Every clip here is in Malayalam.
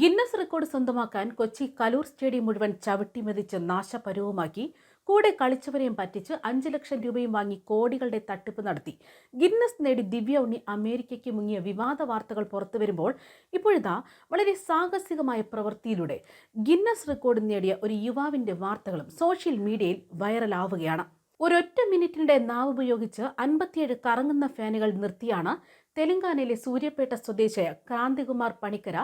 ഗിന്നസ് റെക്കോർഡ് സ്വന്തമാക്കാൻ കൊച്ചി കലൂർ സ്റ്റേഡിയം മുഴുവൻ ചവിട്ടിമെതിച്ച് നാശപരവുമാക്കി. കൂടെ കളിച്ചവരെയും പറ്റിച്ച് അഞ്ച് ലക്ഷം രൂപയും വാങ്ങി കോടികളുടെ തട്ടിപ്പ് നടത്തി. ഗിന്നസ് നേടി ദിവ്യ ഉണ്ണി അമേരിക്കയ്ക്ക് മുങ്ങിയ വിവാദ വാർത്തകൾ പുറത്തു വരുമ്പോൾ ഇപ്പോഴിതാ വളരെ സാഹസികമായ പ്രവൃത്തിയിലൂടെ ഗിന്നസ് റെക്കോർഡ് നേടിയ ഒരു യുവാവിന്റെ വാർത്തകളും സോഷ്യൽ മീഡിയയിൽ വൈറലാവുകയാണ്. ഒരൊറ്റ മിനിറ്റിന്റെ നാവ് ഉപയോഗിച്ച് അൻപത്തിയേഴ് കറങ്ങുന്ന ഫാനുകൾ നിർത്തിയാണ് തെലങ്കാനയിലെ സൂര്യപേട്ട സ്വദേശിയായ Kranthikumar Panikera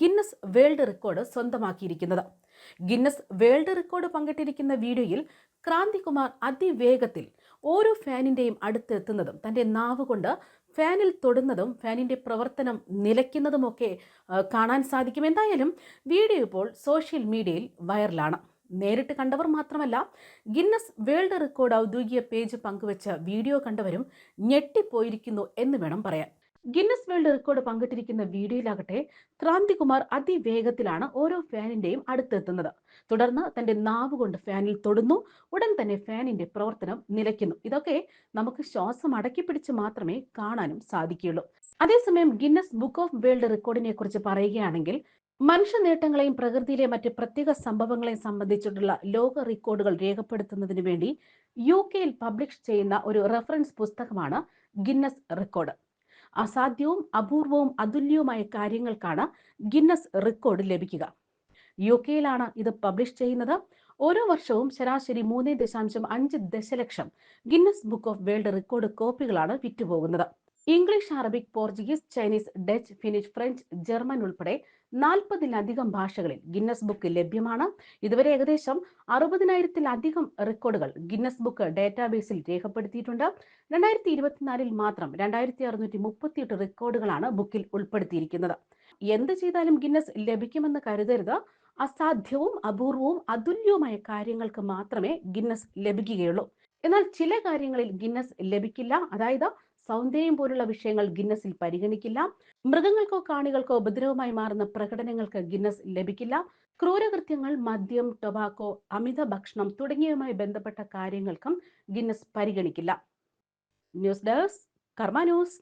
Guinness world record സ്വന്തമാക്കിയിരിക്കുന്നത്. Guinness world record പങ്കിട്ടിരിക്കുന്ന വീഡിയോയിൽ ക്രാന്തികുമാർ അതിവേഗത്തിൽ ഓരോ ഫാനിന്റെയും അടുത്തെത്തുന്നതും തന്റെ നാവ് കൊണ്ട് ഫാനിൽ തൊടുന്നതും ഫാനിന്റെ പ്രവർത്തനം നിലയ്ക്കുന്നതുമൊക്കെ കാണാൻ സാധിക്കും. എന്തായാലും വീഡിയോ ഇപ്പോൾ സോഷ്യൽ മീഡിയയിൽ വൈറലാണ്. നേരിട്ട് കണ്ടവർ മാത്രമല്ല ഗിന്നസ് വേൾഡ് റെക്കോർഡ് ഔദ്യോഗിക പേജ് പങ്കുവച്ച വീഡിയോ കണ്ടവരും ഞെട്ടിപ്പോയിരിക്കുന്നു എന്ന് വേണം പറയാൻ. ഗിന്നസ് വേൾഡ് റെക്കോർഡ് പങ്കിട്ടിരിക്കുന്ന വീഡിയോയിലാകട്ടെ ക്രാന്തികുമാർ അതിവേഗത്തിലാണ് ഓരോ ഫാനിന്റെയും അടുത്തെത്തുന്നത്. തുടർന്ന് തന്റെ നാവ് കൊണ്ട് ഫാനിൽ തൊടുന്നു ഉടൻ തന്നെ ഫാനിന്റെ പ്രവർത്തനം നിലയ്ക്കുന്നു. ഇതൊക്കെ നമുക്ക് ശ്വാസം അടക്കി പിടിച്ച് മാത്രമേ കാണാനും സാധിക്കുകയുള്ളൂ. അതേസമയം ഗിന്നസ് ബുക്ക് ഓഫ് വേൾഡ് റെക്കോർഡിനെ കുറിച്ച് പറയുകയാണെങ്കിൽ മനുഷ്യ നേട്ടങ്ങളെയും പ്രകൃതിയിലെ മറ്റ് പ്രത്യേക സംഭവങ്ങളെയും സംബന്ധിച്ചിട്ടുള്ള ലോക റെക്കോർഡുകൾ രേഖപ്പെടുത്തുന്നതിന് വേണ്ടി യു കെയിൽ പബ്ലിഷ് ചെയ്യുന്ന ഒരു റെഫറൻസ് പുസ്തകമാണ് ഗിന്നസ് റെക്കോർഡ്. അസാധ്യവും അപൂർവവും അതുല്യവുമായ കാര്യങ്ങൾക്കാണ് ഗിന്നസ് റെക്കോർഡ് ലഭിക്കുക. യു കെയിലാണ് ഇത് പബ്ലിഷ് ചെയ്യുന്നത്. ഓരോ വർഷവും ശരാശരി മൂന്ന് ദശാംശം അഞ്ച് ദശലക്ഷം Guinness book of world record കോപ്പികളാണ് വിറ്റുപോകുന്നത്. English Arabic Portuguese Chinese Dutch Finnish French German ഉൾപ്പെടെ നാൽപ്പതിലധികം ഭാഷകളിൽ ഗിന്നസ് ബുക്ക് ലഭ്യമാണ്. ഇതുവരെ ഏകദേശം അറുപതിനായിരത്തിലധികം റെക്കോർഡുകൾ ഗിന്നസ് ബുക്ക് ഡാറ്റാബേസിൽ രേഖപ്പെടുത്തിയിട്ടുണ്ട്. രണ്ടായിരത്തി ഇരുപത്തിനാലിൽ മാത്രം രണ്ടായിരത്തി അറുന്നൂറ്റി മുപ്പത്തിയെട്ട് റെക്കോർഡുകളാണ് ബുക്കിൽ ഉൾപ്പെടുത്തിയിരിക്കുന്നത്. എന്ത് ചെയ്താലും ഗിന്നസ് ലഭിക്കുമെന്ന് കരുതരുത്. അസാധ്യവും അപൂർവവും അതുല്യവുമായ കാര്യങ്ങൾക്ക് മാത്രമേ ഗിന്നസ് ലഭിക്കുകയുള്ളൂ. എന്നാൽ ചില കാര്യങ്ങളിൽ ഗിന്നസ് ലഭിക്കില്ല. അതായത് സൗന്ദര്യം പോലുള്ള വിഷയങ്ങൾ ഗിന്നസിൽ പരിഗണിക്കില്ല. മൃഗങ്ങൾക്കോ കാണികൾക്കോ ഉപദ്രവമായി മാറുന്ന പ്രകടനങ്ങൾക്ക് ഗിന്നസ് ലഭിക്കില്ല. ക്രൂരകൃത്യങ്ങൾ മദ്യം ടൊബാക്കോ അമിത ഭക്ഷണം തുടങ്ങിയവയുമായി ബന്ധപ്പെട്ട കാര്യങ്ങൾക്കും ഗിന്നസ് പരിഗണിക്കില്ല. News desk Karma news.